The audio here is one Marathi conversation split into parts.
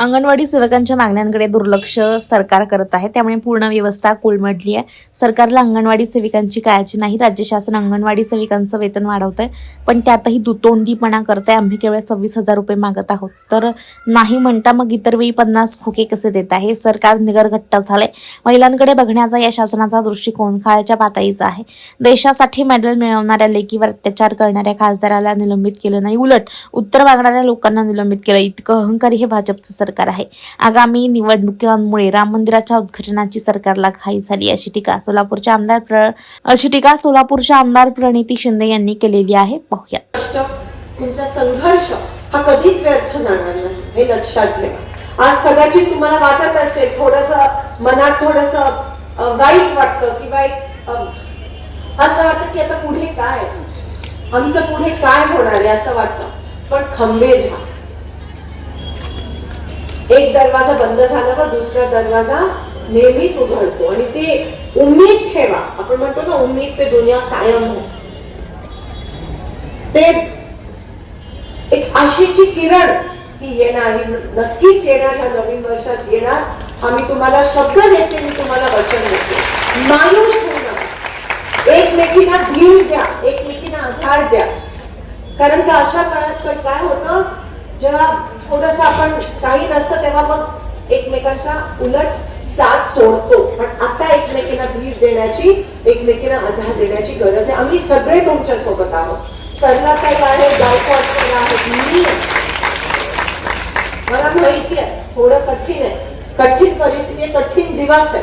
अंगणवाडी सेवकांच्या मागण्यांकडे दुर्लक्ष सरकार करत आहे. त्यामुळे पूर्ण व्यवस्था कोलमडली आहे. सरकारला अंगणवाडी सेविकांची काळजी नाही. राज्य शासन अंगणवाडी सेविकांचं वेतन वाढवत आहे पण त्यातही दुतोंडीपणा करत आहे आम्ही केवळ सव्वीस हजार रुपये मागत आहोत. तर नाही म्हणता मग इतर वेळी पन्नास खोके कसे देत आहे? सरकार निगरघट्ट झालंय. महिलांकडे बघण्याचा या शासनाचा दृष्टिकोन खालच्या पातळीचा आहे. देशासाठी मेडल मिळवणाऱ्या लेकीवर अत्याचार करणाऱ्या खासदाराला निलंबित केलं नाही. उलट उत्तर मागणाऱ्या लोकांना निलंबित केलं. इतकं अहंकारी हे भाजपचं सरकार आहे. आगामी निवडणुकांमुळे राम मंदिराच्या उद्घाटनाची सरकारला घाई झाली अशी टीका सोलापूरच्या आमदार प्र अशी टीका सोलापूरच्या आमदार प्रणिती शिंदे यांनी केलेली आहे. पाहूया. तुमचा संघर्ष हा कधीच व्यर्थ जाणार नाही हे लक्षात ठेवा. आज कदाचित तुम्हाला वाटत असेल थोडस मनात थोडस वाईट वाटतं किंवा एक असं वाटतं की आता पुढे काय? आमचं पुढे काय होणार आहे असं वाटतं. पण खंबीर राहा दरवाजा बंद झाला का दुसरा दरवाजा नेहमीच उघडतो. आणि ते उम्मीद ठेवा. आपण म्हणतो ना उम्मीद ते दुनिया कायम ते एक आशेची किरण ही येणार नक्कीच येणार ह्या नवीन वर्षात येणार. आम्ही तुम्हाला शब्द देते मी तुम्हाला वचन देते. माणूस होऊ एकमेकींना धीर द्या एकमेकींना आधार द्या. कारण का अशा काळात तर काय होतं जेव्हा थोडस आपण काही नसतं तेव्हा मग एकमेकांचा उलट साथ सोडतो. पण आता एकमेकींना धीर देण्याची एकमेकींना आधार देण्याची गरज आहे. आम्ही सगळे तुमच्यासोबत आहोत. सरलाताई आहे गायकवाड आहेत मी मला माहिती आहे. थोडं कठीण आहे. कठीण परिस्थिती कठीण दिवस आहे.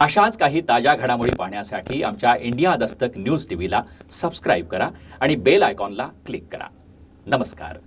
अशाच काही ताज्या घडामोडी पाहण्यासाठी आमच्या इंडिया दस्तक न्यूज टीव्हीला सबस्क्राईब करा आणि बेल आयकॉनला क्लिक करा. नमस्कार